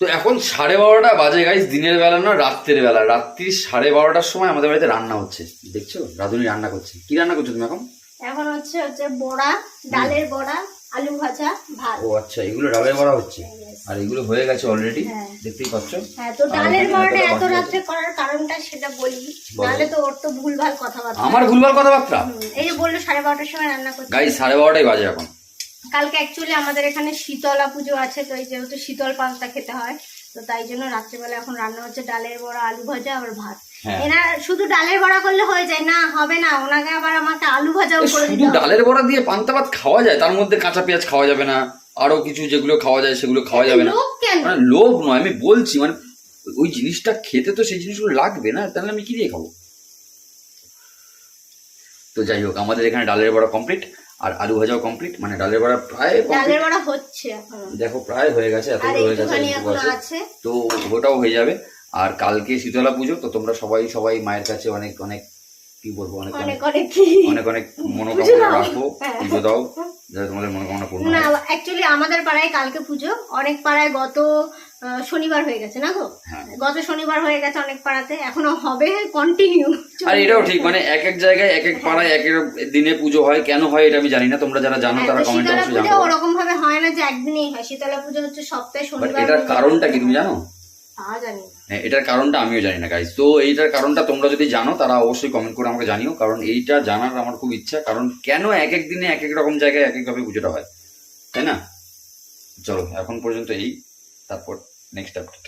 তো এখন সাড়ে বারোটা বাজে গাইস দিনের বেলা না রাত্রের বেলা। রাত্রি সাড়ে বারোটার সময় আমাদের বাড়িতে রান্না হচ্ছে দেখছ? রাধুনি রান্না করছে। কি রান্না করছ তুমি এখন? এখন হচ্ছে হচ্ছে বড়া ডালের বড়া আলু ভাজা ভাত। ও আচ্ছা এগুলো ডালের বড়া হচ্ছে? আর এগুলো হয়ে গেছে অলরেডি হ্যাঁ। দেখতেই পাচ্ছ? হ্যাঁ তো ডালের বড়াটা এত রাত্রে করার কারণটা সেটা বলি। নাহলে তো ওর তো ভুলভাল কথাবার্তা। আমার ভুলভাল কথাবার্তা? এই যে বলল সাড়ে বারোটার সময় রান্না করতে গাইস সাড়ে বারোটাই বাজে এখন। কালকে অ্যাকচুয়ালি আমাদের এখানে শীতলা পুজো আছে তো এই যেহেতু শীতল পান্তা খেতে হয় তো তাই জন্য রাত্রেবেলা এখন রান্না হচ্ছে ডালের বড়া আলু ভাজা আর ভাত। হ্যাঁ। এনা শুধু ডালের বড়া করলে হয়ে যায় না হবে না ওনাকে আবার আমাকে আলু ভাজাও করে শুধু দিতে হবে। ডালের বড়া দিয়ে পান্তা ভাত খাওয়া যায়? তার মধ্যে কাঁচা পেঁয়াজ খাওয়া যাবে না আরও কিছু যেগুলো খাওয়া যায় সেগুলো খাওয়া যাবে না। কেন? মানে লোভ নয় আমি বলছি মানে ওই জিনিসটা খেতে তো সেই জিনিসগুলো লাগবে না তাহলে আমি কি দিয়ে খাব? তো যাই হোক আমাদের এখানে ডালের বড়া কমপ্লিট আর আলু ভাজাও কমপ্লিট মানে ডালের বড়া প্রায় ডালের। বড়া হচ্ছে দেখো প্রায় হয়ে গেছে এত হয়ে গেছে তো ওটাও হয়ে যাবে। আর কালকে শীতলা পুজো তো তোমরা সবাই সবাই মায়ের কাছে অনেক অনেক কি বলব অনেক অনেক অনেক অনেক মনোকামনা রাখব রাখো হ্যাঁ। পুজো দাও। যাতে তোমাদের মনোকামনা পূর্ণ না অ্যাকচুয়ালি আমাদের পাড়ায় কালকে পুজো। অনেক পাড়ায় গত শনিবার হয়ে গেছে না গো? হ্যাঁ। গত শনিবার হয়ে গেছে অনেক পাড়াতে এখনও হবে কন্টিনিউ আর এটাও ঠিক মানে এক এক জায়গায় এক এক পাড়ায় এক এক দিনে পুজো হয় কেন হয় এটা আমি জানি না তোমরা যারা জানো তারা কমেন্টে অবশ্যই পুজো ওরকম ভাবে হয় না যে একদিনেই হয় শীতলা পুজো হচ্ছে সপ্তাহে শনিবার এটার কারণটা কি তুমি জানো। হ্যাঁ এটার কারণটা আমিও জানি না গাইজ তো এইটার কারণটা তোমরা যদি জানো, তারা অবশ্যই কমেন্ট করে আমাকে জানিও, কারণ এইটা জানার আমার খুব ইচ্ছা, কারণ কেন এক এক দিনে এক এক রকম জায়গায় এক একভাবে পুজোটা হয়, তাই না? চলো, এখন পর্যন্ত এই, তারপর নেক্সট আপডেট